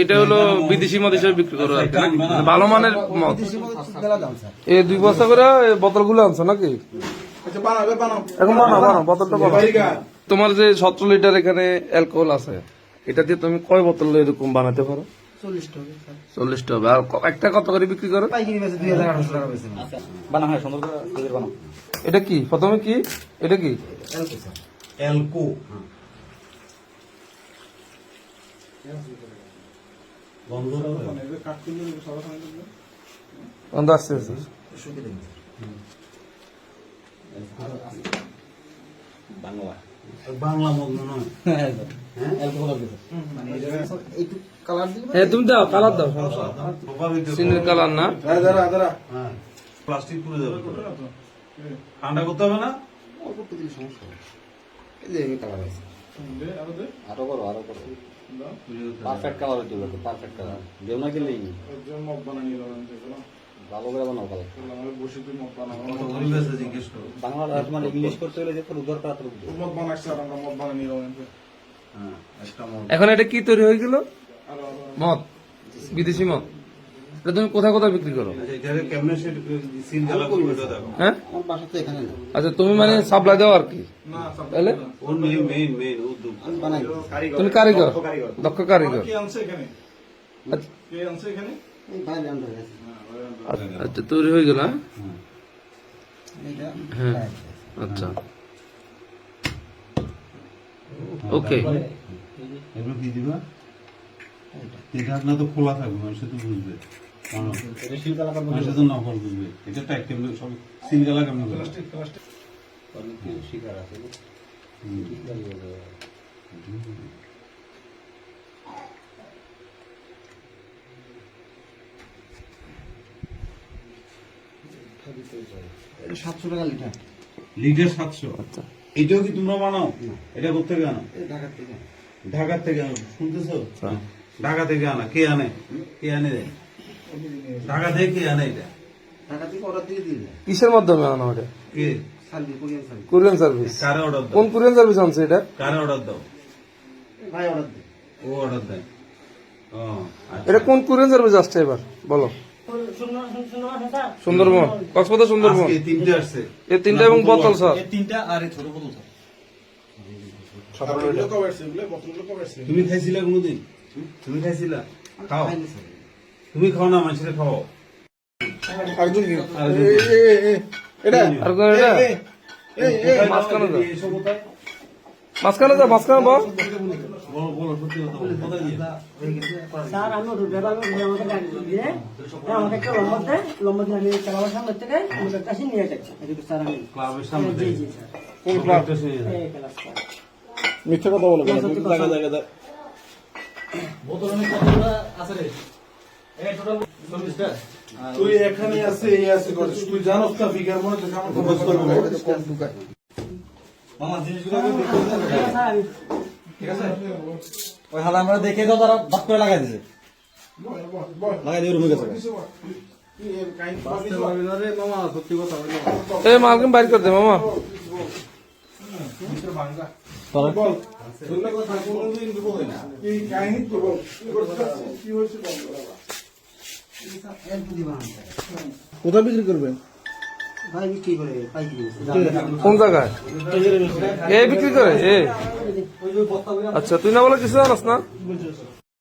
এটা হলো বিদেশি মদ হিসেবে বিক্রি করো ভালো মানের মদ? এই দুই বস্তা করে এই বোতলগুলো আনছো নাকি? আচ্ছা বানাবে বানাও এখন বানাও বানাও বোতলটা বানাও। তোমার যে সতেরো লিটার এখানে অ্যালকোহল আছে এটা দিয়ে তুমি কয় বোতল এরকম বানাতে পারো? চল্লিশটা হবে আর একটা কত করে বিক্রি করো? বানা হয় এটা কি? প্রথমে কি? এটা কি? বন্ধ আসছে। বাংলা। বাংলা মদ মনে হয় অ্যালকোহল হ্যাঁ? তুমি দাও কালার দাও। চিনির কালার না? হ্যাঁ প্লাস্টিক পুড়ে যাবে। ঠান্ডা করতে হবে না? আরও করো আরও করো। পারফেক্ট কালার হইতে হবে পারফেক্ট কালার দেও না গেলেই ভালো করে বানাও কত গরিব আছে জিজ্ঞেস করো। বাংলা মানে ইংলিশ করতে হলে যে উদ্ধার করা তো। হ্যাঁ একটা মদ এখন এটা কি তৈরি হয়ে গেল? মদ বিদেশি মদ। এটা তুমি কোথায় কোথায় বিক্রি করো? আচ্ছা হ্যাঁ? আচ্ছা তুমি মানে সাপ্লাই দাও আর কি? তাহলে? তুমি কারিগর দক্ষ কারিগর। আচ্ছা, কে আনছে এখানে? এই বাইরে আনতে গেছে। আচ্ছা তৈরি হয়ে গেল হ্যাঁ? হ্যাঁ। আচ্ছা। ওকে দিবা? এটা না তো খোলা থাকবে মানুষ তো বুঝবে। সাতশো টাকা লিটার। লিটার সাতশো আচ্ছা। এটাও কি তোমরা বানাও? এটা আনো? ঢাকার থেকে ঢাকার থেকে আনো। শুনতেছো ঢাকা থেকে আনা। কে আনে? কে আনে? দেয় ঢাকা থেকে কে আনে এটা? ঢাকা থেকে অর্ডার দিয়ে দিয়ে দেয় কিসের মাধ্যমে আনো কে? Service Korean service. Korean service? কারে অর্ডার দাও? কোন কোরিয়ান সার্ভিস আনছে এটা? কারে অর্ডার দাও? ভাই অর্ডার দেয় ও অর্ডার দেয়। আচ্ছা। এটা কোন কোরিয়ান সার্ভিস আসছে এবার? বলো। সুন্দরবন। কক্সবাজার সুন্দরবন। তিনটে আসছে। এই তিনটা এবং বোতল স্যার। তিনটা আর এই ছোট বোতল তুমি খাইছিলা কোনোদিন? তুমি খাইছিলা? খাও। খাইনি স্যার। তুমি খাও না খাও। আরেকজন এটা। আর এটা? মাঝখানে যা মাঝখানে বল? স্যার আমি আমাকে গাড়ি দিয়ে হ্যাঁ, আমাকে একটা লম্বা দেয় লম্বা দিয়ে আমি চালাবার সামনে থেকে আমাদের কাছে নিয়ে যাচ্ছি। স্যার আমি ক্লাবের সামনে জি জি স্যার। কোন ক্লাবটা শুনে যাও? এই ক্লাস স্যার। মিথ্যা কথা বলো কথা। জায়গা জায়গা জায়গা। তুই এখানে আছে এই আছে করছিস তুই জানোস না ফিগার মনে হচ্ছে আমার কথা বলব মামা জিনিসগুলো ঠিক আছে? ওই হালা আমরা দেখে তো তারা বাদ করে লাগাই দিছে। লাগাই দিয়ে রুমে গেছে এই মালকিন বাইর করে দে মামা। কাহিনী তো বল কি হয়েছে বল কোথায় বিক্রি করবেন? কোন জায়গায়? এ বিক্রি করে এ। আচ্ছা তুই না বলে কিছু জানাস না?